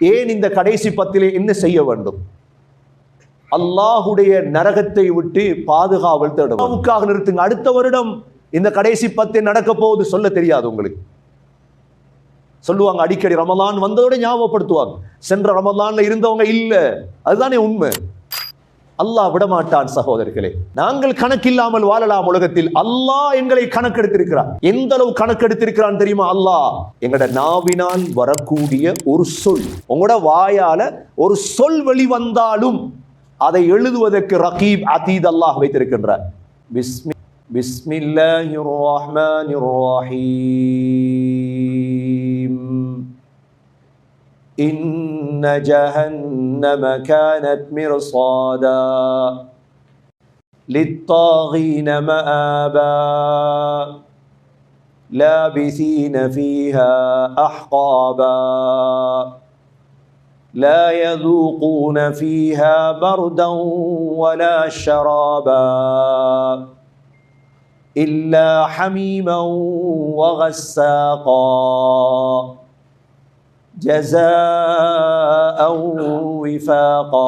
ஏன் இந்த கடைசி பத்திலே என்ன செய்ய வேண்டும்? அல்லாஹுடைய நரகத்தை விட்டு பாதுகாவல் தேடும் நிறுத்துங்க. அடுத்த வருடம் இந்த கடைசி பத்து நடக்க போகுது சொல்ல தெரியாது உங்களுக்கு. சொல்லுவாங்க அடிக்கடி ரமலான் வந்ததோட ஞாபகப்படுத்துவாங்க. சென்ற ரமலான்ல இருந்தவங்க இல்லை. அதுதானே உண்மை. அல்லாஹ் விடமாட்டான் சகோதரர்களே நாங்கள் கணக்கில்லாமல் வாழலாம் உலகத்தில். அல்லாஹ் எங்களை கணக்கெடுத்திருக்கிறார் எந்த அளவு கணக்கெடுத்திருக்கிறான் தெரியுமா அல்லாஹ்? எங்களோட நாவினால் வரக்கூடிய ஒரு சொல் உங்களோட வாயால ஒரு சொல் வெளிவந்தாலும் அதை எழுதுவதற்கு ரகீப் அதீத் அல்லாஹ் வைத்திருக்கின்றார். பிஸ்மி பிஸ்மில்லாஹிர் ரஹ்மானிர் ரஹீம். إن جهنم كانت مرصادا للطاغين مآبا لابثين فيها أحقابا لا يذوقون فيها بردا ولا شرابا إلا حميما وغساقا جزاء وفاقا.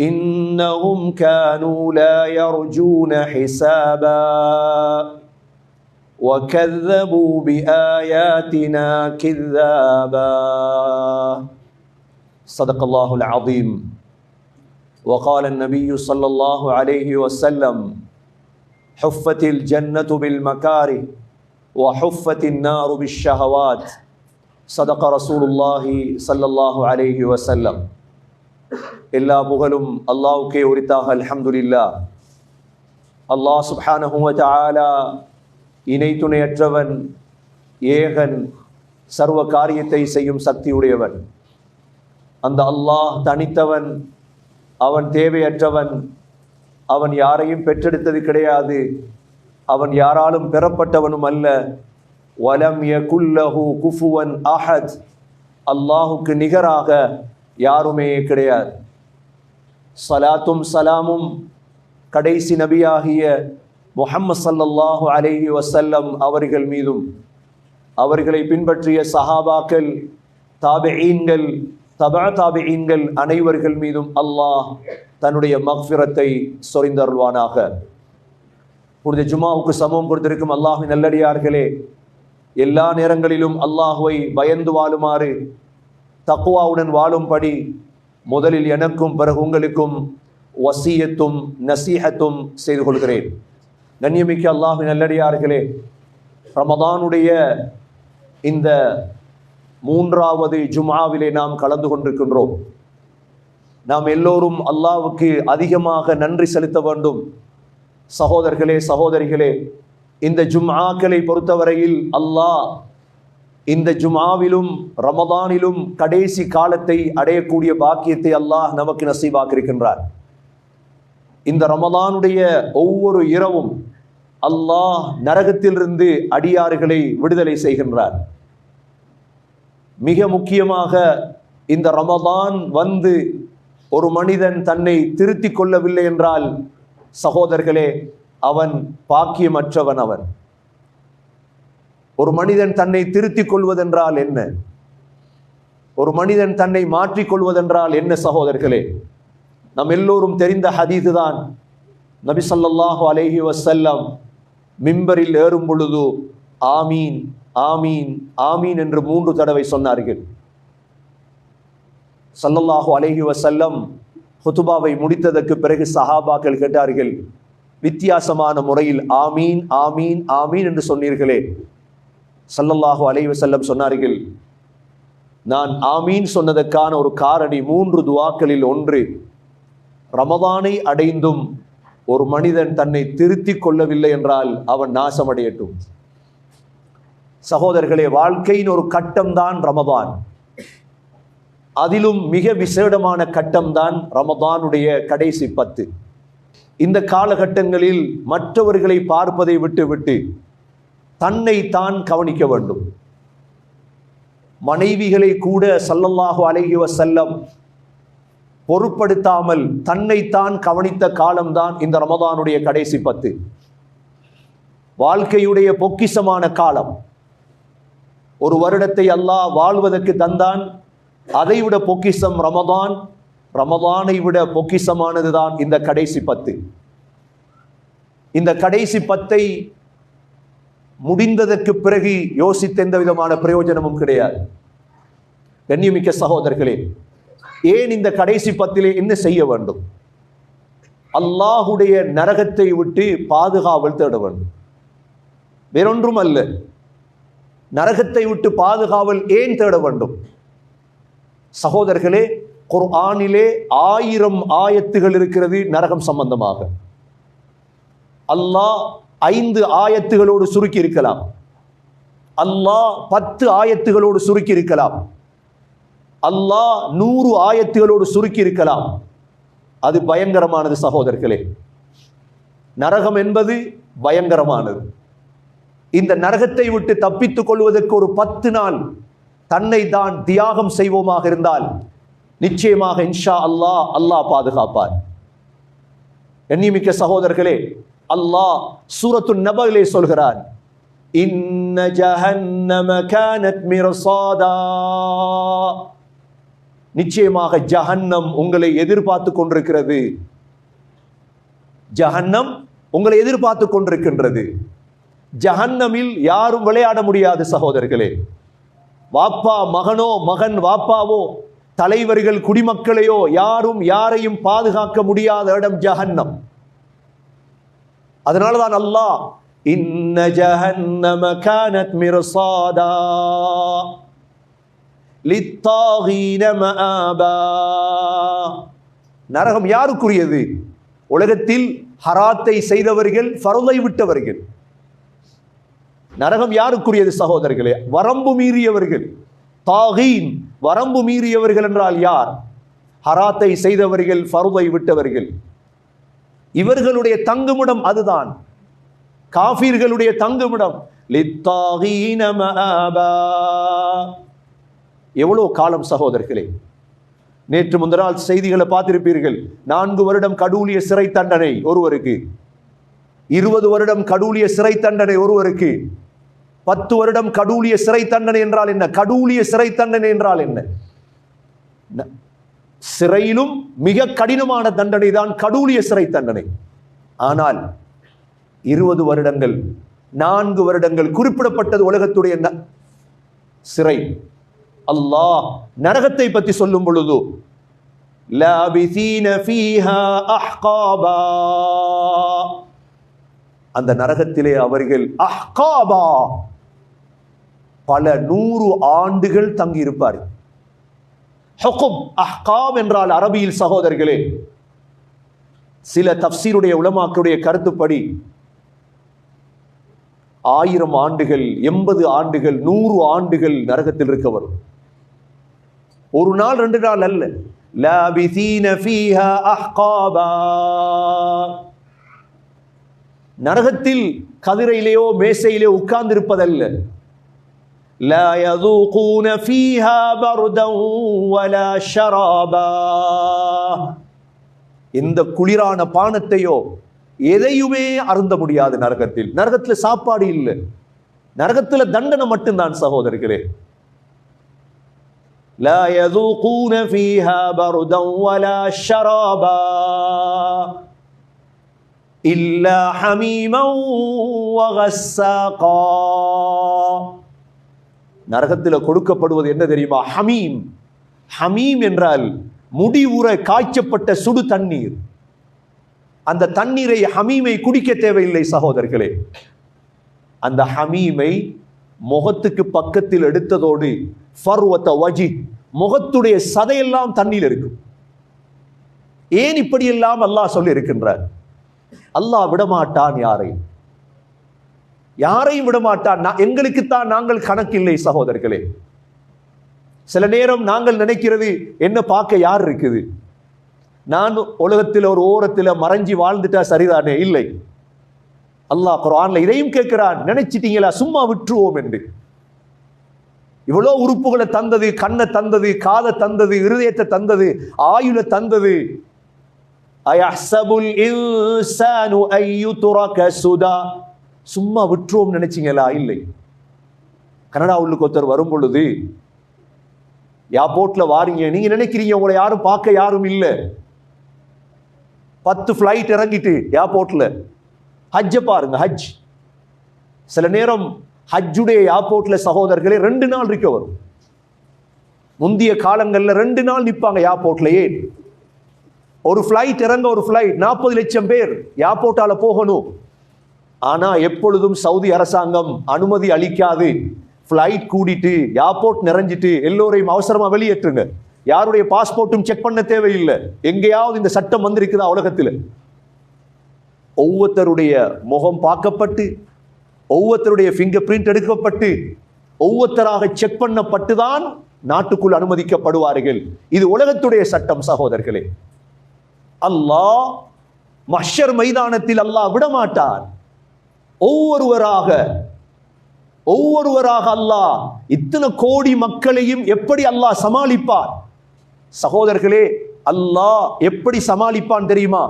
إنهم كانوا لا يرجون حسابا. وكذبوا بآياتنا كذابا. صدق الله العظيم. وقال النبي صلى الله عليه وسلم حفت الجنة بالمكاره وحفت النار بالشهوات صدق رسول الله صلى الله عليه وسلم எல்லா புகழும் அல்லாவுக்கே உரித்தாக அல்ஹம்துலில்லா அல்லாஹ் சுப்ஹானஹு வ தஆலா இணை துணையற்றவன் ஏகன் சர்வ காரியத்தை செய்யும் சக்தியுடையவன் அந்த அல்லாஹ் தனித்தவன் அவன் தேவையற்றவன் அவன் யாரையும் பெற்றெடுத்தது கிடையாது அவன் யாராலும் பெறப்பட்டவனும் அல்ல. வலம் யகுல்லஹு குஃபுவன் அஹத். அல்லாஹுக்கு நிகராக யாருமே கிடையாது. சலாத்தும் சலாமும் கடைசி நபியாகிய முஹம்மது சல்லல்லாஹு அலஹி வசல்லம் அவர்கள் மீதும் அவர்களை பின்பற்றிய சஹாபாக்கள் தாபிஈன்கள் தபா தாபிஈன்கள் அனைவர்கள் மீதும் அல்லாஹ் தன்னுடைய மக்ஃபிரத்தை சொரிந்தருள்வானாக. புனித ஜுமாவுக்கு சமம் கொடுத்திருக்கும் அல்லாஹு நல்லடியார்களே எல்லா நேரங்களிலும் அல்லாஹுவை பயந்து வாழுமாறு தக்குவாவுடன் வாழும்படி முதலில் எனக்கும் பிறகு உங்களுக்கும் வசியத்தும் நசீஹத்தும் செய்து கொள்கிறேன். கண்ணியமிக்க அல்லாஹு நல்லடியார்களே ரமதானுடைய இந்த மூன்றாவது ஜுமாவிலே நாம் கலந்து கொண்டிருக்கின்றோம். நாம் எல்லோரும் அல்லாவுக்கு அதிகமாக நன்றி செலுத்த வேண்டும். சகோதரர்களே சகோதரிகளே இந்த ஜும்ஆக்களை பொறுத்தவரையில் அல்லாஹ் இந்த ஜும்ஆவிலும் ரமதானிலும் கடைசி காலத்தை அடையக்கூடிய பாக்கியத்தை அல்லாஹ் நமக்கு நசீவாக்கியிருக்கின்றார் இந்த ரமதானுடைய ஒவ்வொரு இரவும் அல்லாஹ் நரகத்திலிருந்து அடியாறுகளை விடுதலை செய்கின்றார். மிக முக்கியமாக இந்த ரமதான் வந்து ஒரு மனிதன் தன்னை திருத்திக் கொள்ளவில்லை என்றால் சகோதரர்களே அவன் பாக்கியமற்றவன் அவன். ஒரு மனிதன் தன்னை திருத்திக் கொள்வதென்றால் என்ன? ஒரு மனிதன் தன்னை மாற்றிக் கொள்வதென்றால் என்ன சகோதரர்களே? நம் எல்லோரும் தெரிந்த ஹதீது தான் நபி ஸல்லல்லாஹு அலேஹி வசல்லம் மிம்பரில் ஏறும் பொழுது ஆமீன் ஆமீன் ஆமீன் என்று மூன்று தடவை சொன்னார்கள். சல்லல்லாஹு அலேஹி வசல்லம் ஹுதுபாவை முடித்ததற்கு பிறகு சஹாபாக்கள் கேட்டார்கள் வித்தியாசமான முறையில் ஆமீன் ஆமீன் ஆமீன் என்று சொன்னீர்களே. சல்லல்லாஹு அலைஹி செல்லம் சொன்னார்கள் நான் ஆமீன் சொன்னதற்கான ஒரு காரணி மூன்று துவாக்களில் ஒன்று. ரமதானை அடைந்தும் ஒரு மனிதன் தன்னை திருத்திக் கொள்ளவில்லை என்றால் அவன் நாசமடையட்டும். சகோதரர்களே வாழ்க்கையின் ஒரு கட்டம்தான் ரமதான். அதிலும் மிக விசேடமான கட்டம்தான் ரமதானுடைய கடைசி பத்து. இந்த காலகட்டங்களில் மற்றவர்களை பார்ப்பதை விட்டுவிட்டு தன்னை தான் கவனிக்க வேண்டும். மனைவிகளை கூட சல்லல்லாஹு அலைஹி செல்லம் பொருட்படுத்தாமல் தன்னைத்தான் கவனித்த காலம்தான் இந்த ரமதானுடைய கடைசி பத்து. வாழ்க்கையுடைய பொக்கிஷமான காலம். ஒரு வருடத்தை அல்லாஹ் வாழ்வதற்கு தந்தான் அதை விட பொக்கிஷம் ரமதான் ரமதானை விட பொக்கிஷமானதுதான் இந்த கடைசி பத்து. இந்த கடைசி பத்தை முடிந்ததற்கு பிறகு யோசித்த எந்த விதமான பிரயோஜனமும் கிடையாது. கண்ணியமிக்க சகோதரர்களே ஏன் இந்த கடைசி பத்திலே என்ன செய்ய வேண்டும்? அல்லாஹுடைய நரகத்தை விட்டு பாதுகாவல் தேட வேண்டும். வேறொன்றும் அல்ல. நரகத்தை விட்டு பாதுகாவல் ஏன் தேட வேண்டும்? சகோதரர்களே குர்ஆனிலே ஆயிரம் ஆயத்துகள் இருக்கிறது நரகம் சம்பந்தமாக. அல்லாஹ் ஐந்து ஆயத்துகளோடு சுருக்கி இருக்கலாம். அல்லாஹ் பத்து ஆயத்துகளோடு சுருக்கி இருக்கலாம். அல்லாஹ் நூறு ஆயத்துகளோடு சுருக்கி இருக்கலாம். அது பயங்கரமானது சகோதரர்களே. நரகம் என்பது பயங்கரமானது. இந்த நரகத்தை விட்டு தப்பித்துக் கொள்வதற்கு ஒரு பத்து நாள் தன்னை தான் தியாகம் செய்வோமாக இருந்தால் நிச்சயமாக இன்ஷா அல்லாஹ் அல்லாஹ் பாதுகாப்பார். எண்ணிமிக்க சகோதரர்களே அல்லாஹ் சூரத்து நபகிலே சொல்கிறான் இன்ன ஜஹன்னம கானத் மிரசாதா. நிச்சயமாக ஜஹன்னம் உங்களை எதிர்பார்த்து கொண்டிருக்கிறது. ஜஹன்னம் உங்களை எதிர்பார்த்து கொண்டிருக்கின்றது. ஜஹன்னமில் யாரும் விளையாட முடியாது சகோதரர்களே. வாப்பா மகனோ மகன் வாப்பாவோ தலைவர்கள் குடிமக்களையோ யாரும் யாரையும் பாதுகாக்க முடியாத இடம் ஜஹன்னம். அதனாலதான் அல்லாஹ் இன்ன ஜஹன்னம கானத் மிர்சாதா லித்தாகீன மஆபா நரகம் யாருக்குரியது? உலகத்தில் ஹராத்தை செய்தவர்கள் ஃபரலை விட்டவர்கள். நரகம் யாருக்குரியது சகோதரர்களே? வரம்பு மீறியவர்கள். தாகீன் வரம்பு மீறியவர்கள் என்றால் யார்? ஹராத்தை செய்தவர்கள் ஃபர்தை விட்டவர்கள். இவர்களுடைய தங்குமிடம் அதுதான். காஃபீர்களுடைய தங்குமிடம். எவ்வளோ காலம் சகோதரர்களே? நேற்று முந்த செய்திகளை பார்த்திருப்பீர்கள். நான்கு வருடம் கடூலிய சிறை தண்டனை ஒருவருக்கு. இருபது வருடம் கடூலிய சிறை தண்டனை ஒருவருக்கு. பத்து வருடம் கடூலிய சிறை தண்டனை என்றால் என்ன? கடூலிய சிறை தண்டனை என்றால் என்ன? சிறையிலும் மிக கடினமான தண்டனை தான் கடூலிய சிறை தண்டனை ஆனால் இருபது வருடங்கள் நான்கு வருடங்கள் குறிப்பிடப்பட்டது உலகத்துடைய சிறை. அல்லாஹ் நரகத்தை பற்றி சொல்லும் பொழுது அந்த நரகத்திலே அவர்கள் அஹ்காபா. பல நூறு ஆண்டுகள் தங்கி இருப்பார் என்றால் அரபியில் சகோதரர்களே. சில தப்சீருடைய உலமாக்களுடைய கருத்துப்படி ஆயிரம் ஆண்டுகள் எண்பது ஆண்டுகள் நூறு ஆண்டுகள் நரகத்தில் இருக்க வரும் ஒரு நாள் ரெண்டு நாள் அல்ல. நரகத்தில் கதிரையிலேயோ மேசையிலேயோ உட்கார்ந்திருப்பதல்ல. لا يذوقون فيها بردا ولا شرابا எந்த குளிரான பானத்தையோ எதையுமே அருந்த முடியாது நரகத்தில் நரகத்துல சாப்பாடு இல்லை நரகத்துல தண்டனை மட்டும்தான் சகோதரர்களே لا يذوقون فيها بردا ولا شرابا إلا حميما وغساقا நரகத்தில் கொடுக்கப்படுவது என்ன தெரியுமா? ஹமீம். ஹமீம் என்றால் முடிவுற காய்ச்சப்பட்ட சுடு தண்ணீர். அந்த தண்ணீரை ஹமீமை குடிக்க தேவையில்லை சகோதரர்களே. அந்த ஹமீமை முகத்துக்கு பக்கத்தில் எடுத்ததோடு ஃபர்வத்த வஜி முகத்துடைய சதையெல்லாம் தண்ணீர் இருக்கும். ஏன் இப்படியெல்லாம் அல்லாஹ் சொல்லி இருக்கின்றார் அல்லாஹ் விடமாட்டான் யாரையும் யாரையும் விடமாட்டான். எங்களுக்குத்தான் நாங்கள் கணக்கில்லை சகோதரர்களே. சில நேரம் நாங்கள் நினைக்கிறது என்ன பார்க்க யார் இருக்குது? நான் உலகத்தில் ஒரு ஓரத்தில் மறைஞ்சி வாழ்ந்துட்டா சரிதானே? இல்லை. அல்லாஹ் குரான்ல இதையும் கேட்கிறான். நினைச்சிட்டீங்களா? சும்மா விட்டுருவோம் என்று. இவ்வளோ உறுப்புகளை தந்தது கண்ணை தந்தது காதை தந்தது இருதயத்தை தந்தது ஆயுளை தந்தது. அயஹ்சபுல் இன்சானு ஐயுத்ரக சுதா. சும்மா விட்டுருவோம் நினைச்சிங்களா? இல்லை. கனடா உள்ளுக்கு ஒருத்தர் வரும் பொழுது ஏர்போர்ட்ல வாரீங்க. நீங்க நினைக்கிறீங்க உங்களை யாரும் பார்க்க யாரும் இல்லை. பத்து ஃப்ளைட் இறங்கிட்டு ஏர்போர்ட்ல ஹஜ்ஜை பாருங்க ஹஜ். சில நேரம் ஹஜ்ஜுடைய ஏர்போர்ட்ல சகோதரர்களே ரெண்டு நாள் இருக்க வரும். முந்தைய காலங்களில் ரெண்டு நாள் நிற்பாங்க ஏர்போர்ட்லயே ஒரு ஃப்ளைட் இறங்க ஒரு ஃப்ளைட் நாற்பது லட்சம் பேர் ஏர்போர்ட்டால போகணும். ஆனால் எப்பொழுதும் சவுதி அரசாங்கம் அனுமதி அளிக்காது. ஃப்ளைட் கூடிட்டு ஏர்போர்ட் நிறைஞ்சிட்டு எல்லோரையும் அவசரமாக வெளியேற்றுங்க. யாருடைய பாஸ்போர்ட்டும் செக் பண்ண தேவையில்லை. எங்கேயாவது இந்த சட்டம் வந்திருக்குதா உலகத்தில்? ஒவ்வொருத்தருடைய முகம் பார்க்கப்பட்டு ஒவ்வொருத்தருடைய ஃபிங்கர் பிரிண்ட் எடுக்கப்பட்டு ஒவ்வொருத்தராக செக் பண்ணப்பட்டு தான் நாட்டுக்குள் அனுமதிக்கப்படுவார்கள். இது உலகத்துடைய சட்டம் சகோதரர்களே. அல்லாஹ் மஷர் மைதானத்தில் அல்லாஹ் விடமாட்டார் ஒவ்வொருவராக ஒவ்வொருவராக அல்லாஹ் இத்தனை கோடி மக்களையும் எப்படி அல்லாஹ் சமாளிப்பார்? சகோதரர்களே அல்லாஹ் எப்படி சமாளிப்பான் தெரியுமா?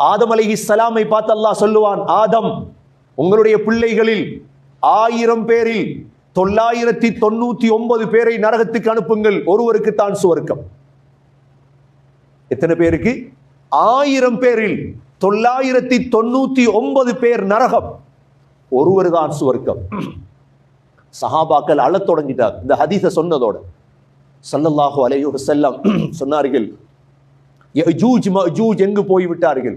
ஆதம் அலைஹிஸ்ஸலாமை பார்த்து அல்லாஹ் சொல்லுவான் ஆதம் உங்களுடைய பிள்ளைகளில் ஆயிரம் பேரில் தொள்ளாயிரத்தி தொண்ணூத்தி ஒன்பது பேரை நரகத்துக்கு அனுப்புங்கள் ஒருவருக்கு தான் சுவர்க்கம். எத்தனை பேருக்கு? ஆயிரம் பேரில் தொள்ளாயிரத்தி தொண்ணூத்தி ஒன்பது பேர் நரகம். ஒருவர் தான் சுவர்க்கம். சஹாபாக்கள் அழத் தொடங்கிட்டார். இந்த ஹதீஸ சொன்னதோட. சல்லல்லாஹு அலைஹி செல்லம் சொன்னார்கள் யஜூஜ் மஜூஜ் எங்கு போய் விட்டார்கள்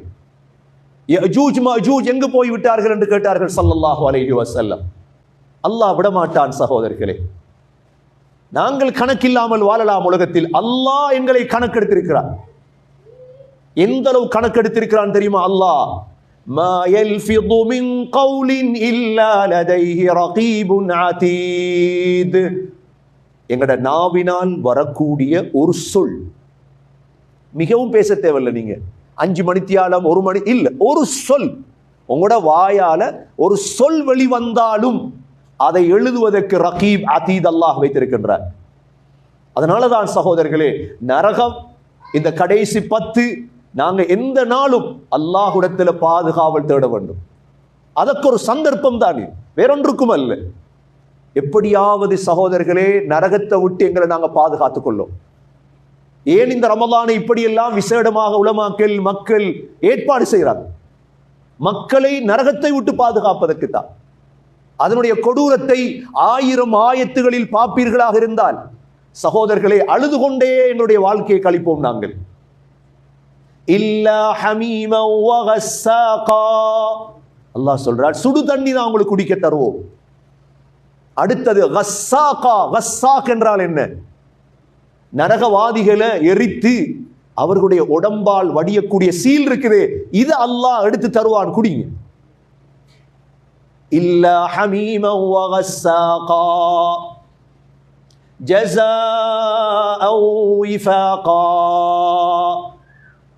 யஜூஜ் மஜூஜ் எங்கு போய் விட்டார்கள் என்று கேட்டார்கள் சல்லல்லாஹு அலைஹி வசல்லம் அல்லாஹ் விடமாட்டான் சகோதரர்களே. நாங்கள் கணக்கில்லாமல் வாழலாம் உலகத்தில். அல்லாஹ் எங்களை கணக்கெடுத்திருக்கிறார் எந்த அளவு கணக்கெடுத்திருக்கிறான் தெரியுமா அல்லாஹ்? ما يلفظ من قول إلا لديه رقيب عتيد எங்கட நாவினால் வரக்கூடிய ஒரு சொல் மிகவும் பேச தேவையில்லை நீங்க அஞ்சு மணித்தியாலம் ஒரு மணி இல்ல ஒரு சொல் உங்களோட வாயால ஒரு சொல் வெளிவந்தாலும் அதை எழுதுவதற்கு ரகீப் அதீத் அல்லாஹ் வைத்திருக்கின்றார் அதனாலதான் சகோதரர்களே நரகம் இந்த கடைசி பத்து நாங்கள் எந்த நாளும் அல்லாஹுடத்தில் பாதுகாவல் தேட வேண்டும். அதற்கு ஒரு சந்தர்ப்பம் தானே வேறொன்றுக்கும் அல்ல எப்படியாவது சகோதரர்களே நரகத்தை விட்டு எங்களை நாங்கள் பாதுகாத்துக் கொள்ளும். ஏன் இந்த ரமலானை இப்படியெல்லாம் விசேடமாக உலமாக்கள் மக்கள் ஏற்பாடு செய்கிறாங்க மக்களை நரகத்தை விட்டு பாதுகாப்பதற்கு தான் அதனுடைய கொடூரத்தை ஆயிரம் ஆயத்துகளில் பார்ப்பீர்களாக இருந்தால் சகோதரர்களை அழுது கொண்டே எங்களுடைய வாழ்க்கையை கழிப்போம் நாங்கள். இல்லா ஹமீமா வகஸ்ஸாகா அல்லாஹ் சொல்றார் சுடு தண்ணி தான் உங்களுக்கு குடிக்க தருவோம். அடுத்தது கஸ்ஸாகா கஸ்ஸாக் என்றால் என்ன? நரகவாதிகளை எரித்து அவர்களுடைய உடம்பால் வடியக்கூடிய சீல் இருக்குது இது அல்லாஹ் எடுத்து தருவான் குடிங்க. இல்லா ஹமீமா வகஸ்ஸாகா ஜஸாஅ விஃபாகா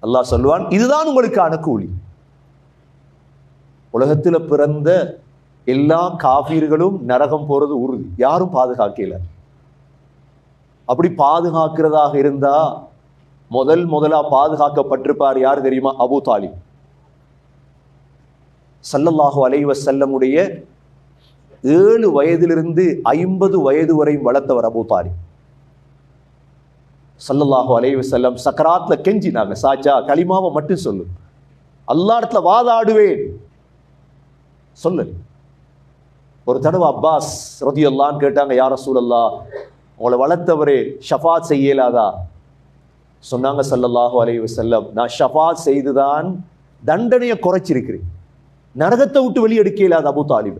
அல்லாஹ் சொல்லுவான் இதுதான் உங்களுக்கான கூலி. உலகத்துல பிறந்த எல்லா காபீர்களும் நரகம் போறது உறுதி. யாரும் பாதுகாக்கல. அப்படி பாதுகாக்கிறதாக இருந்தா முதல் முதலா பாதுகாக்கப்பட்டிருப்பார் யார் தெரியுமா? அபு தாலிப். சல்லல்லாஹு அலைவ செல்லமுடைய ஏழு வயதிலிருந்து ஐம்பது வயது வரை வளர்த்தவர் அபு தாலிப். சல்லல்லாஹு அலைவு செல்லம் சக்கராத்ல கெஞ்சினாங்க. சாச்சா களிமாவை மட்டும் சொல்லு. அல்லா இடத்துல வாதாடுவேன். சொல்லு. ஒரு தடவை அப்பாஸ் ரதியல்லான்னு கேட்டாங்க யார சூழல்லா உங்களை வளர்த்தவரே ஷஃபாத் செய்யலாதா? சொன்னாங்க சல்லல்லாஹு அலைவு செல்லம் நான் ஷஃபாத் செய்துதான் தண்டனையை குறைச்சிருக்கிறேன். நரகத்தை விட்டு வெளியெடுக்க அபு தாலிபு?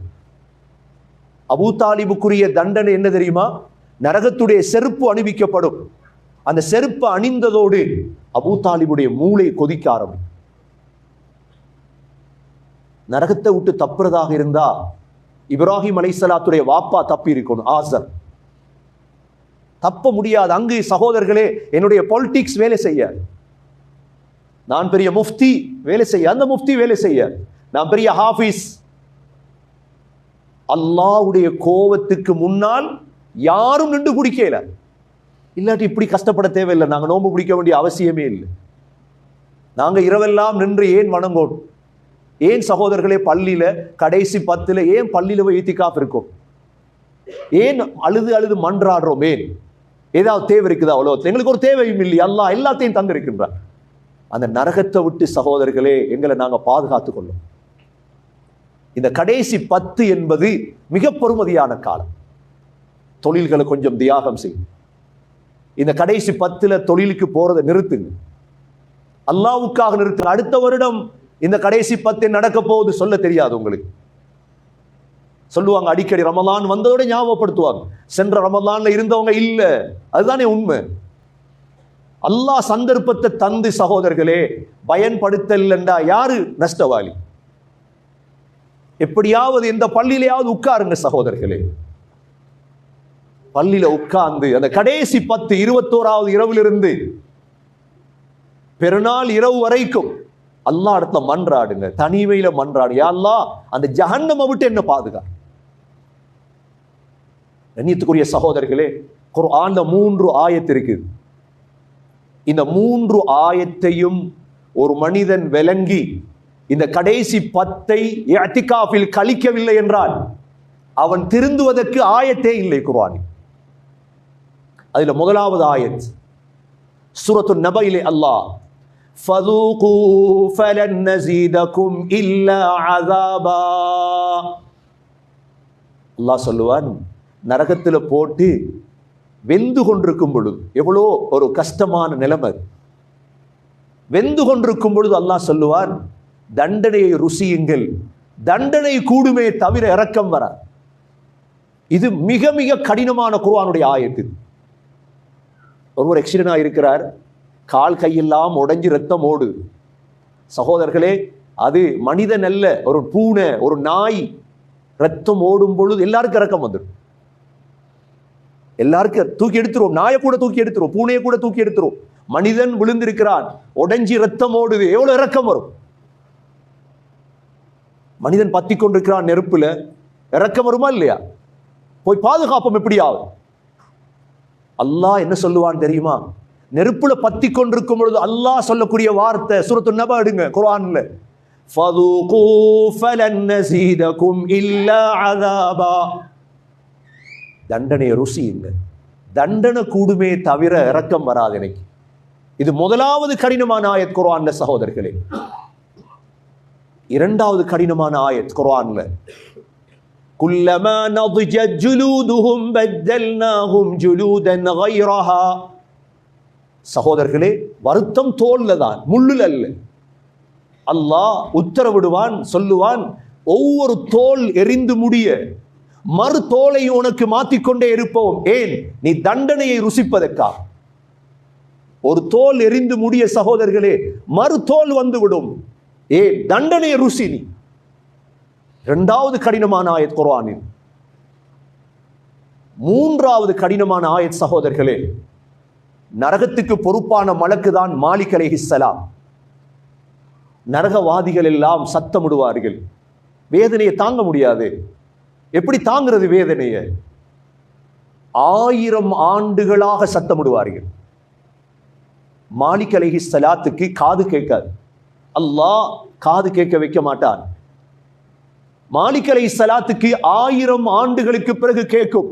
அபு தாலிபுக்குரிய தண்டனை என்ன தெரியுமா? நரகத்துடைய செருப்பு அணிவிக்கப்படும். அந்த செருப்பு அணிந்ததோடு அபு தாலிபுடைய மூளை கொதிக்க ஆரம்பிக்கும் நரகத்தை விட்டு தப்புறதாக இருந்தா இப்ராஹிம் அலைசலாத்துடைய வாப்பா தப்பி இருக்கணும் ஆசர். தப்ப முடியாது. அங்கு சகோதரர்களே என்னுடைய பொலிட்டிக்ஸ் வேலை செய்ய. நான் பெரிய முஃப்தி வேலை செய்ய. அந்த முஃப்தி வேலை செய்ய. நான் பெரிய ஹாஃபீஸ். அல்லாஹ்வுடைய கோவத்துக்கு முன்னால் யாரும் நின்று குடிக்கல. இல்லாட்டி இப்படி கஷ்டப்பட தேவையில்லை. நாங்கள் நோன்பு பிடிக்க வேண்டிய அவசியமே இல்லை. நாங்கள் இரவெல்லாம் நின்று ஏன் வணங்கோம்? ஏன் சகோதரர்களே பள்ளியில கடைசி பத்துல ஏன் பள்ளியில போய் ஈத்திக்காஃப் இருக்கும்? ஏன் அழுது அழுது மன்றாடுறோம் ஏன்? ஏதாவது தேவை இருக்குதா உலகத்தில் எங்களுக்கு ஒரு தேவையும் இல்லை. அல்லாஹ் எல்லாத்தையும் தந்திருக்கின்றார். அந்த நரகத்தை விட்டு சகோதரர்களே எங்களை நாங்க பாதுகாத்து கொள்ளும். இந்த கடைசி பத்து என்பது மிக பொறுமதியான காலம். தொழில்களை கொஞ்சம் தியாகம் செய்யும். இந்த கடைசி பத்துல தொழிலுக்கு போறதை நிறுத்துங்க அல்லாவுக்காக நிறுத்துங்க அடுத்த வருடம் இந்த கடைசி பத்து நடக்க போகுது சொல்ல தெரியாது உங்களுக்கு. சொல்லுவாங்க அடிக்கடி ரமலான் வந்ததோட ஞாபகப்படுத்துவாங்க. சென்ற ரமலான்ல இருந்தவங்க இல்ல. அதுதானே உண்மை. அல்லாஹ் சந்தர்ப்பத்தை தந்து சகோதரர்களே பயன்படுத்தலண்டா யாரு? நஷ்டவாளி. எப்படியாவது இந்த பள்ளியிலேயாவது உட்காருங்க சகோதரர்களே. பள்ளியில உட்கார்ந்து அந்த கடைசி பத்து இருபத்தோராவது இரவிலிருந்து பெருநாள் இரவு வரைக்கும் அல்லா இடத்துல மன்றாடுங்க. தனிமையில மன்றாடு. யா அல்லாஹ் அந்த ஜஹன்னம விட்டு என்ன பாதுகா கண்ணியத்துக்குரிய சகோதரர்களே குர்ஆன்ல மூன்று ஆயத்து இருக்குது இந்த மூன்று ஆயத்தையும் ஒரு மனிதன் விளங்கி இந்த கடைசி பத்தை அத்திகாஃபில் கழிக்கவில்லை என்றால் அவன் திருந்துவதற்கு ஆயத்தே இல்லை குர்ஆனில். அதில் முதலாவது ஆயத். சுரத்து நபையிலே அல்லாஹ் அல்லாஹ் சொல்லுவான் நரகத்தில் போட்டு வெந்து கொண்டிருக்கும் பொழுது எவ்வளோ ஒரு கஷ்டமான நிலைமை வெந்து கொண்டிருக்கும் பொழுது அல்லாஹ் சொல்லுவான் தண்டனையை ருசியுங்கள் தண்டனை கூடுமே தவிர இறக்கம் வர இது மிக மிக கடினமான குருவானுடைய ஆயத்து. ஒருவர் எக்ஸிடென்ட் ஆயிருக்கிறார். கால் கையெல்லாம் உடஞ்சி ரத்தம் ஓடு. சகோதரர்களே அது மனிதன் அல்ல ஒரு பூனை ஒரு நாய். ரத்தம் ஓடும் பொழுது எல்லாருக்கும் இறக்கம் வந்துடும். எல்லாருக்கும் தூக்கி எடுத்துருவோம். நாயை கூட தூக்கி எடுத்துருவோம். பூனையை கூட தூக்கி எடுத்துருவோம். மனிதன் விழுந்திருக்கிறான். உடஞ்சி ரத்தம் ஓடுது. எவ்வளவு இறக்கம் வரும். மனிதன் பத்தி கொண்டிருக்கிறான் நெருப்புல. இறக்கம் வருமா இல்லையா? போய் பாதுகாப்போம் எப்படியாவது. அல்லாஹ் என்ன சொல்லுவான் தெரியுமா? நெருப்புல பத்தி கொண்டிருக்கும் பொழுது அல்லாஹ் சொல்லக்கூடிய வார்த்தை சுரத்து நபா எடுங்க குரான்ல தண்டனையை ருசியுங்க தண்டனை கூடுமே தவிர இரக்கம் வராது எனக்கு. இது முதலாவது கடினமான ஆயத் குரான்ல சகோதரர்களே. இரண்டாவது கடினமான ஆயத் குரான்ல كلما نضجت جلودهم بدلناهم جلودا غيرها. சகோதரர்களே வருத்தம் தோல்ல தான் முள்ளில் அல்ல அல்லாஹ் உத்தரவிடுவான் சொல்லுவான் ஒவ்வொரு தோல் எரிந்து முடிய மறு தோலை உனக்கு மாற்றிக்கொண்டே இருப்போம் ஏன் நீ தண்டனையை ருசிப்பதற்கா ஒரு தோல் எரிந்து முடிய சகோதரர்களே மறு தோல் வந்துவிடும் ஏ தண்டனையை ருசி நீ இரண்டாவது கடினமான ஆயத் குர்ஆனில். மூன்றாவது கடினமான ஆயத் சகோதரர்களே நரகத்துக்கு பொறுப்பான மலக்கு தான் மாலிக் அலைஹிஸ்ஸலாம் நரகவாதிகள் எல்லாம் சத்தமிடுவார்கள். வேதனையை தாங்க முடியாது. எப்படி தாங்கிறது வேதனையை? ஆயிரம் ஆண்டுகளாக சத்தமிடுவார்கள். மாலிக் சலாத்துக்கு காது கேட்காது. அல்லாஹ் காது கேட்க வைக்க மாட்டான். மாலிக்கலை சலாத்துக்கு ஆயிரம் ஆண்டுகளுக்கு பிறகு கேட்கும்.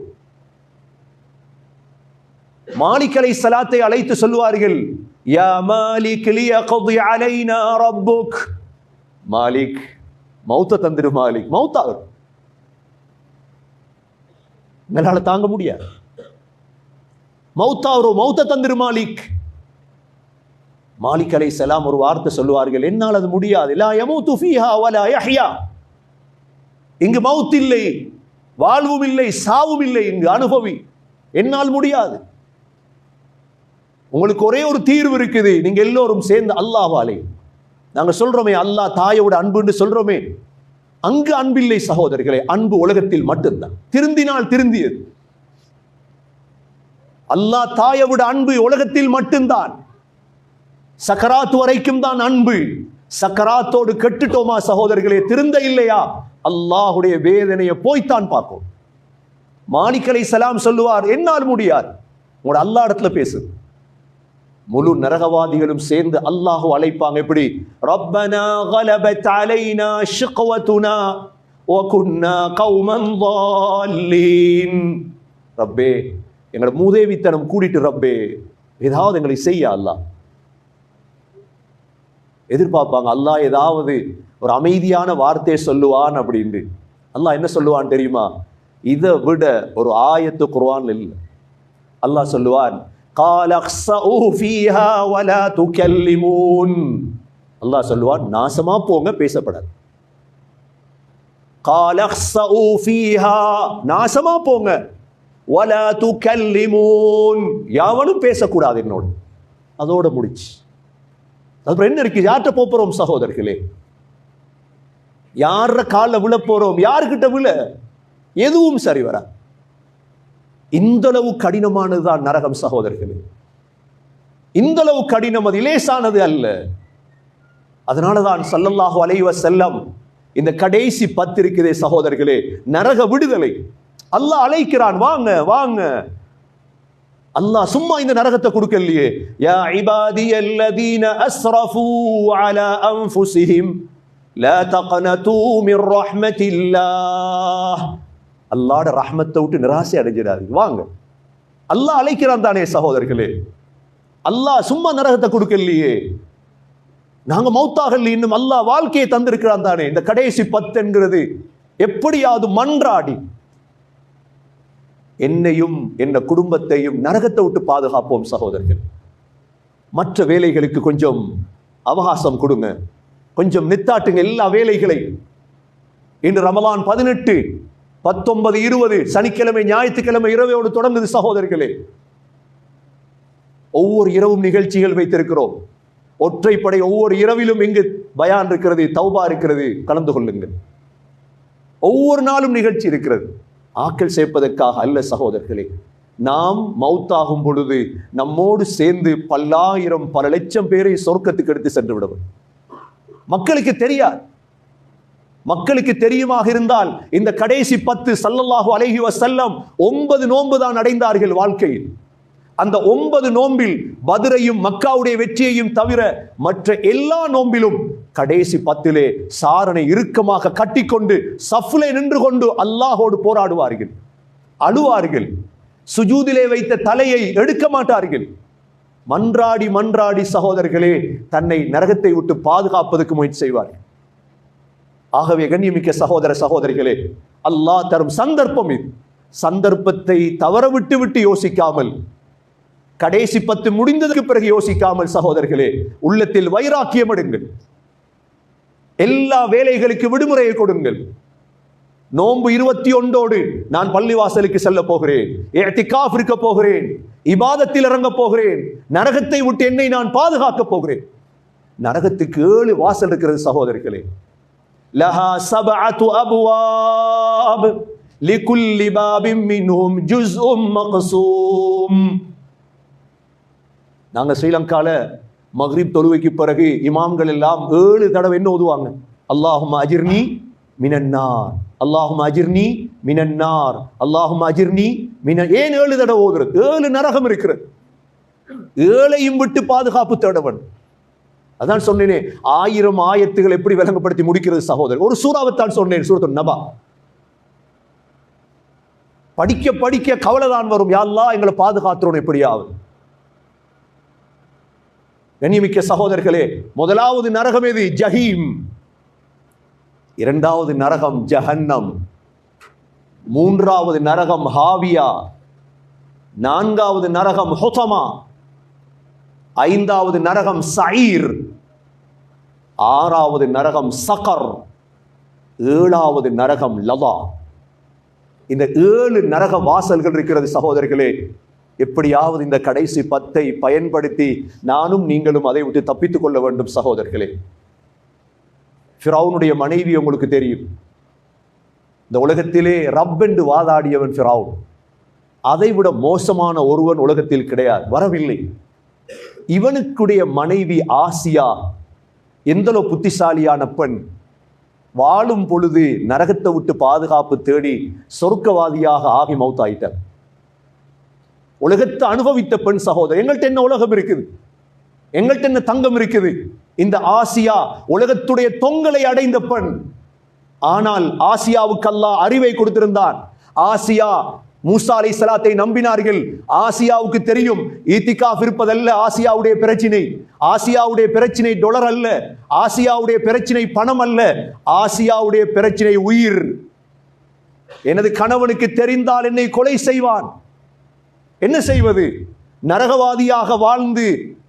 மாலிக்கலை சலாத்தை அழைத்து சொல்லுவார்கள் யா மாலிக் லியக்தி அலைனா ரப்புக். மாலிக் மௌத்த தந்திரு மாலிக். மௌத்தாகும் எங்களால் தாங்க முடியாது. மௌத்தாவரோ மௌத்த தந்திரு மாலிக். மாலிக் அலை சலாம் ஒரு வார்த்தை சொல்லுவார்கள் என்னால் அது முடியாது. லா யமூத்து ஃபீஹா வலா யஹ்யா. இங்கு மவுத் இல்லை வாழ்வும் இல்லை சாவும் இல்லை இங்கு அனுபவி. என்னால் முடியாது. உங்களுக்கு ஒரே ஒரு தீர்வு இருக்குது. நீங்க எல்லோரும் சேர்ந்து அல்லாஹ்வாலே நாங்க சொல்றோமே அல்லாஹ் தாயோட அன்புன்னு சொல்றோமே. அங்கு அன்பில்லை சகோதரர்களே அன்பு உலகத்தில் மட்டும்தான். திருந்தினால் திருந்தியது. அல்லாஹ் தாயோட அன்பு உலகத்தில் மட்டும்தான். சக்கராத் வரைக்கும் தான் அன்பு. சக்கராத்தோடு கெட்டுட்டோமா சகோதரர்களே திருந்த இல்லையா? அல்லாஹுடைய வேதனையை போய்த்தான் பார்க்கும். மாணிக்கலை சலாம் சொல்லுவார் என்னால் முடியாது. உங்களோட அல்லா இடத்துல பேசு. முழு நரகவாதிகளும் சேர்ந்து அல்லாஹு அழைப்பாங்க எப்படி? ரப்பனா கலபத் அலைனா ஷுக்வத்துனா ஒகுன்னா கௌமன் வால்லீன் ரப்பே எங்களை மூதேவித்தனம் கூடிட்டு ரப்பே ஏதாவது எங்களை செய்ய அல்லாஹ். எதிர்பார்ப்பாங்க அல்லாஹ் ஏதாவது ஒரு அமைதியான வார்த்தையை சொல்லுவான் அப்படின்னு அல்லாஹ் என்ன சொல்லுவான் தெரியுமா? இதை விட ஒரு ஆயத்து குருவான் இல்லை. அல்லாஹ் சொல்லுவான் அல்லாஹ் சொல்லுவான் நாசமா போங்க பேசப்படாது. நாசமா போங்க. யாவனும் பேசக்கூடாது என்னோடு. அதோட முடிச்சு. அப்புறம் என்ன இருக்கு? யார்கிட்ட போறோம் சகோதரர்களே? யார காலில் விழ போறோம்? யாருக்கிட்ட விழ? எதுவும் சரி வரா இந்த அளவு கடினமானதுதான் நரகம் சகோதரர்களே. இந்த அளவு கடினம் அது லேசானது அல்ல. அதனாலதான் சல்லல்லாஹு அலைவ செல்லம் இந்த கடைசி பத்து சகோதரர்களே நரக விடுதலை. அல்லாஹ் அழைக்கிறான் வாங்க வாங்க. அல்லாஹ் சும்மா இந்த நரகத்தை கொடுக்கலையே. யா இபாதியல்லதீன அஸ்ரஃபூ அலா அன்ஃபுஸிஹிம். லா தக்னதூ மிர் ரஹ்மத்தில்லாஹ் அல்லாட ரஹ்மத்தை விட்டு நிராசை அடைஞ்சிடாதீங்க. வாங்க. அல்லாஹ் அழைக்கிறான் தானே சகோதரர்களே. அல்லாஹ் சும்மா நரகத்தை கொடுக்கலையே. நாங்கள் மௌத்தாகல இன்னும் அல்லாஹ் வாழ்க்கையை தந்திருக்கிறான் தானே. இந்த கடைசி பத்து என்கிறது. எப்படியாவது மன்றாடி. என்னையும் என்ற குடும்பத்தையும் நரகத்தை விட்டு பாதுகாப்போம் சகோதரர்கள். மற்ற வேலைகளுக்கு கொஞ்சம் அவகாசம் கொடுங்க. கொஞ்சம் நித்தாட்டுங்க எல்லா வேலைகளையும். இன்று ரமலான் பதினெட்டு பத்தொன்பது இருபது சனிக்கிழமை ஞாயிற்றுக்கிழமை இரவையோடு தொடங்குது சகோதரர்களே. ஒவ்வொரு இரவும் நிகழ்ச்சிகள் வைத்திருக்கிறோம். ஒற்றைப்படை ஒவ்வொரு இரவிலும் இங்கு பயான் இருக்கிறது தௌபா இருக்கிறது கலந்து கொள்ளுங்கள். ஒவ்வொரு நாளும் நிகழ்ச்சி இருக்கிறது. ஆக்கள் சேர்ப்பதற்காக அல்ல சகோதரர்களே. நாம் மௌத்தாகும் பொழுது நம்மோடு சேர்ந்து பல்லாயிரம் பல லட்சம் பேரை சொர்க்கத்துக்கு எடுத்து சென்று விடுவோம். மக்களுக்கு தெரியாது. மக்களுக்கு தெரியுமாக இருந்தால் இந்த கடைசி பத்து சல்லல்லாஹு அலைஹி செல்லம் ஒன்பது நோன்பு தான் அடைந்தார்கள் வாழ்க்கையில். அந்த ஒன்பது நோம்பில் பதுரையும் மக்காவுடைய வெற்றியையும் தவிர மற்ற எல்லா நோம்பிலும் கடைசி பத்திலே சாரனை இறுக்கமாக கட்டிக்கொண்டு சஃப்லே நின்று கொண்டு அல்லாஹோடு போராடுவார்கள். அழுவார்கள். சுஜூதிலே வைத்த தலையை எடுக்க மாட்டார்கள். மன்றாடி மன்றாடி சகோதரர்களே தன்னை நரகத்தை விட்டு பாதுகாப்பதற்கு முயற்சி செய்வார். ஆகவே கண்ணியமிக்க சகோதர சகோதரிகளே அல்லாஹ் தரும் சந்தர்ப்பம் இது. சந்தர்ப்பத்தை தவற விட்டு விட்டு யோசிக்காமல் கடைசி பத்து முடிந்ததற்கு பிறகு யோசிக்காமல் சகோதரர்களே உள்ளத்தில் வைராக்கியம் எடுங்கள். எல்லா வேலைகளுக்கு விடுமுறையை கொடுங்கள். நோன்பு இருபத்தி ஒன்றோடு நான் பள்ளிவாசலுக்கு செல்ல போகிறேன். ஏத்திகாஃப் இருக்க போகிறேன். இபாதத்தில் இறங்க போகிறேன். நரகத்தை விட்டு என்னை நான் பாதுகாக்க போகிறேன். நரகத்துக்கு ஏழு வாசல் இருக்கிறது சகோதரிகளே. லஹா சபஅத்து அபுவாப் லிகுல்லி பாபின் மின்ஹும் ஜுஸ்உம் மக்ஸூம் நாங்க ஸ்ரீலங்கால மஹ்ரிப் தொழுவைக்கு பிறகு இமாம்கள் எல்லாம் ஏழு தடவை என்ன ஓதுவாங்க? அல்லாஹும் அஜிர்னி மினன்னார். அல்லாஹும் அஜிர்னி மினன்னார் அல்லாஹும் அஜிர்னி மின ஏன் ஏழு தடவை ஓதுறது? ஏழு நரகம் இருக்கிறது. ஏழையும் விட்டு பாதுகாப்பு தேடவன். அதான் சொன்னேனே ஆயிரம் ஆயத்துகள் எப்படி விளங்கப்படுத்தி முடிக்கிறது சகோதரர்? ஒரு சூறாவத்தான் சொன்னேன் சூரத்து நபா. படிக்க படிக்க கவலைதான் வரும். யாரெல்லாம் எங்களை பாதுகாத்துறோம் எப்படியாவது. கண்ணியமிக்க சகோதரர்களே முதலாவது நரகம் எது? ஜஹீம். இரண்டாவது நரகம் ஜஹன்னம். மூன்றாவது நரகம் ஹாவியா. நான்காவது நரகம் ஹொசமா ஐந்தாவது நரகம் சயிர். ஆறாவது நரகம் சகர். ஏழாவது நரகம் லதா. இந்த ஏழு நரக வாசல்கள் இருக்கிறது சகோதரர்களே எப்படியாவது இந்த கடைசி பத்தை பயன்படுத்தி நானும் நீங்களும் அதை விட்டு தப்பித்துக் கொள்ள வேண்டும் சகோதரர்களே. ஃபிராவுனுடைய மனைவி உங்களுக்கு தெரியும். இந்த உலகத்திலே ரப் என்று வாதாடியவன் ஃபிராவுன் அதை விட மோசமான ஒருவன் உலகத்தில் கிடையாது வரவில்லை. இவனுக்குடைய மனைவி ஆசியா எந்தளோ புத்திசாலியான பெண். வாழும் பொழுது நரகத்தை விட்டு பாதுகாப்பு தேடி சொர்க்கவாதியாக ஆகி மௌத்தாயிட்டார் உலகத்தை அனுபவித்த பெண் சகோதரர் எங்கள்கிட்ட என்ன உலகம் இருக்குது? எங்கள்கிட்ட என்ன தங்கம் இருக்குது? இந்த ஆசியா உலகத்துடைய தொங்கலை அடைந்த பெண். ஆனால் ஆசியாவுக்கு அல்லாஹ் அறிவை கொடுத்திருந்தான் ஆசியா மூசா அலை சலாத்தை நம்பினார்கள். ஆசியாவுக்கு தெரியும் ஈத்திகாஃப் இருப்பதல்ல ஆசியாவுடைய பிரச்சினை. ஆசியாவுடைய பிரச்சினை டொலர் அல்ல ஆசியாவுடைய பிரச்சினை பணம் அல்ல ஆசியாவுடைய பிரச்சினை உயிர். எனது கணவனுக்கு தெரிந்தால் என்னை கொலை செய்வான். என்ன செய்வது? நரகவாதியாக வாழ்ந்து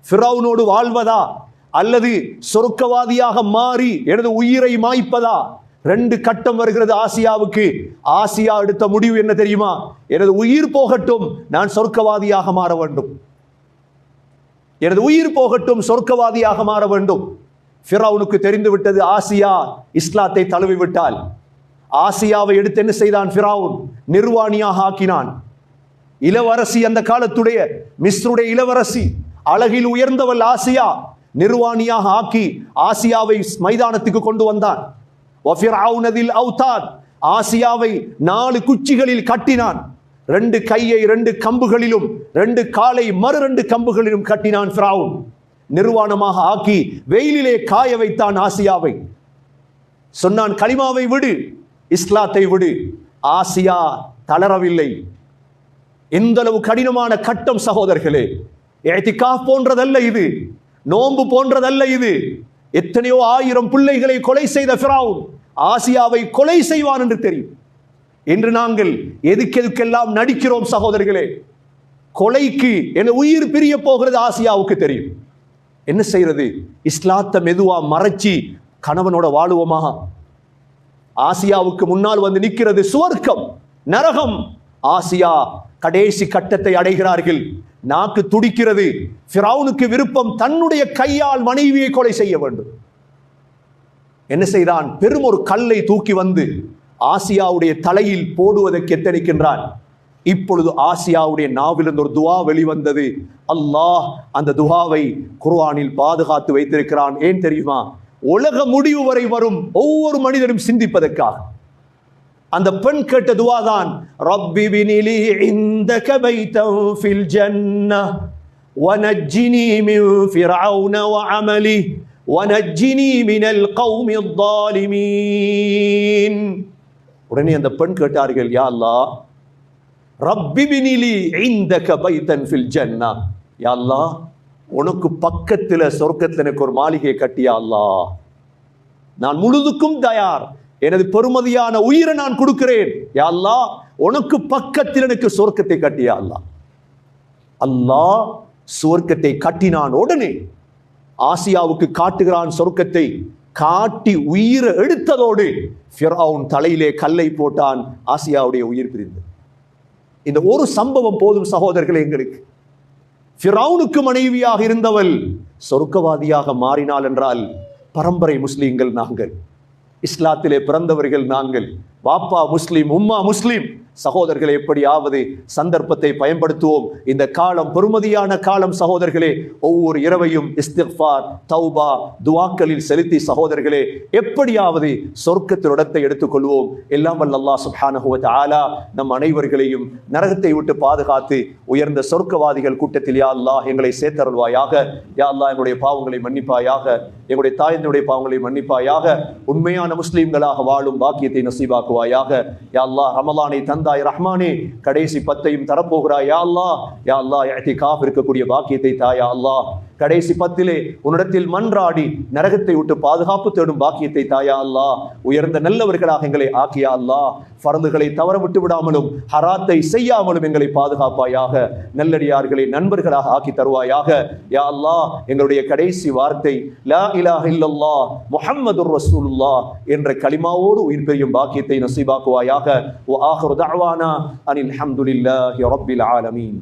ஃபிரௌனோடு வாழ்வதா? அல்லது சொர்க்கவாதியாக மாறி எனது உயிரை மாய்ப்பதா? ரெண்டு கட்டம் வருகிறது ஆசியாவுக்கு. ஆசியா எடுத்த முடிவு என்ன தெரியுமா? எனது உயிர் போகட்டும் நான் சொர்க்கவாதியாக மாற வேண்டும். எனது உயிர் போகட்டும் சொர்க்கவாதியாக மாற வேண்டும். ஃபிரவுனுக்கு தெரிந்து விட்டது ஆசியா இஸ்லாத்தை தழுவி விட்டால் ஆசியாவை எடுத்து என்ன செய்தான் ஃபிரவுன்? நிர்வாணியாக ஆக்கினான். இளவரசி அந்த காலத்துடைய மிஸ்ருடைய இளவரசி அழகில் உயர்ந்தவள் ஆசியா நிர்வாணியாக ஆக்கி ஆசியாவை மைதானத்துக்கு கொண்டு வந்தான். வஃபிரௌனதில் ஆசியாவை நாலு குச்சிகளில் கட்டினான். ரெண்டு கையை ரெண்டு கம்புகளிலும் ரெண்டு காலை மறு ரெண்டு கம்புகளிலும் கட்டினான் ஃபிராவுன் நிர்வாணமாக ஆக்கி வெயிலிலே காய வைத்தான் ஆசியாவை. சொன்னான் கலிமாவை விடு இஸ்லாத்தை விடு. ஆசியா தளரவில்லை. எந்தளவு கடினமான கட்டம் சகோதரர்களே ஏத்திகாஃப் போன்றதல்ல இது. நோன்பு போன்றதல்ல இது. எத்தனையோ ஆயிரம் பிள்ளைகளை கொலை செய்த ஃபிரௌன் ஆசியாவை கொலை செய்வான் என்று தெரியும். இன்று நாங்கள் எதுக்கெதுக்கெல்லாம் நடிக்கிறோம் சகோதரர்களே கொலைக்கு என உயிர் பிரிய போகிறது ஆசியாவுக்கு தெரியும். என்ன செய்யறது இஸ்லாத்தை மெதுவா மறைச்சி கணவனோட வாழுவோமா? ஆசியாவுக்கு முன்னால் வந்து நிற்கிறது சுவர்க்கம் நரகம். ஆசியா கடைசி கட்டத்தை அடைகிறார்கள். நாக்கு துடிக்கிறது. ஃபிரௌனுக்கு விருப்பம் தன்னுடைய கையால் மனைவியை கொலை செய்ய வேண்டும். என்ன செய்தான்? பெரும் ஒரு கல்லை தூக்கி வந்து ஆசியாவுடைய தலையில் போடுவதற்கு எத்தனிக்கின்றான் இப்பொழுது ஆசியாவுடைய நாவிலிருந்து ஒரு துவா வெளிவந்தது. அல்லாஹ் அந்த துவாவை குர்ஆனில் பாதுகாத்து வைத்திருக்கிறான். ஏன் தெரியுமா? உலக முடிவு வரை வரும் ஒவ்வொரு மனிதரும் சிந்திப்பதற்காக. அந்த பெண் கேட்ட துவா தான் ரப்பி பினிலி இந்தக பைத்தம் ஃபில் ஜன்னah ونجني من فرعون وعمله ونجني من القوم الظالمين உடனே அந்த பெண் கேட்டார்கள் யா அல்லாஹ் ரப்பி பினிலி இந்தக பைத்தன் ஃபில் ஜன்னா யா அல்லாஹ் உனக்கு பக்கத்துல சொர்க்கத்துல எனக்கு ஒரு மாளிகை கட்டியா அல்லாஹ் நான் முழுதுக்கும் தயார் எனது பெருமதியான உயிரை நான் கொடுக்கிறேன். யாழ்லா உனக்கு பக்கத்தில் எனக்கு சொர்க்கத்தை கட்டியா அல்லாஹ். அல்லாஹ் சொர்க்கத்தை கட்டினான் உடனே ஆசியாவுக்கு காட்டுகிறான் சொர்க்கத்தை. காட்டி உயிரை எடுத்ததோடு ஃபிரௌன் தலையிலே கல்லை போட்டான் ஆசியாவுடைய உயிர் பிரிந்து இந்த ஒரு சம்பவம் போதும் சகோதரர்கள் எங்களுக்கு. ஃபிரௌனுக்கு மனைவியாக இருந்தவள் சொர்க்கவாதியாக மாறினாள் என்றால் பரம்பரை முஸ்லீம்கள் நாங்கள். இஸ்லாத்திலே பிறந்தவர்கள் நாங்கள். வாப்பா முஸ்லீம் உம்மா முஸ்லீம். சகோதரர்களை எப்படியாவது சந்தர்ப்பத்தை பயன்படுத்துவோம். இந்த காலம் பெருமதியான காலம் சகோதரர்களே. ஒவ்வொரு இரவையும் இஸ்திஃபார் தௌபா துவாக்களில் செலுத்தி சகோதரர்களே எப்படியாவது சொர்க்கத்தின் இடத்தை எடுத்துக்கொள்வோம். எல்லாம் வல்ல அல்லாஹ் சுப்ஹானஹு நம் அனைவர்களையும் நரகத்தை விட்டு பாதுகாத்து உயர்ந்த சொர்க்கவாதிகள் கூட்டத்தில் யா அல்லாஹ் எங்களை சேர்த்தருள்வாயாக. யா அல்லாஹ் எங்களுடைய பாவங்களை மன்னிப்பாயாக. எங்களுடைய தாயினுடைய பாவங்களை மன்னிப்பாயாக. உண்மையான முஸ்லீம்களாக வாழும் பாக்கியத்தை நசீபாக்குவாயாக யா அல்லாஹ் ரமலானை தந்தாய் ரஹ்மானே கடைசி பத்தையும் தரப்போகிறாய். யா அல்லாஹ் யா அல்லாஹ் காப்பிருக்கக்கூடிய இருக்கக்கூடிய பாக்கியத்தை தாயா அல்லாஹ். கடைசி பத்திலே உன்னிடத்தில் மன்றாடி நரகத்தை விட்டு பாதுகாப்பு தேடும் பாக்கியத்தை தாயா அல்லாஹ் உயர்ந்த நல்லவர்களாக எங்களை ஆக்கியா அல்லாஹ் பரந்துகளை தவற விட்டு விடாமலும் ஹராத்தை செய்யாமலும் எங்களை பாதுகாப்பாயாக நல்லடியார்களை நண்பர்களாக ஆக்கி தருவாயாக. யா அல்லாஹ் எங்களுடைய கடைசி வார்த்தை லா இலாஹ இல்லல்லா முஹம்மதுர் ரசூலுல்லா என்ற களிமாவோடு உயிர் பெரியும் பாக்கியத்தை நசீபாக்குவாயாக. ஓ ஆஹிரு தாவானா அனில் அஹமதுல்லாஹி ரப்பில் ஆலமீன்.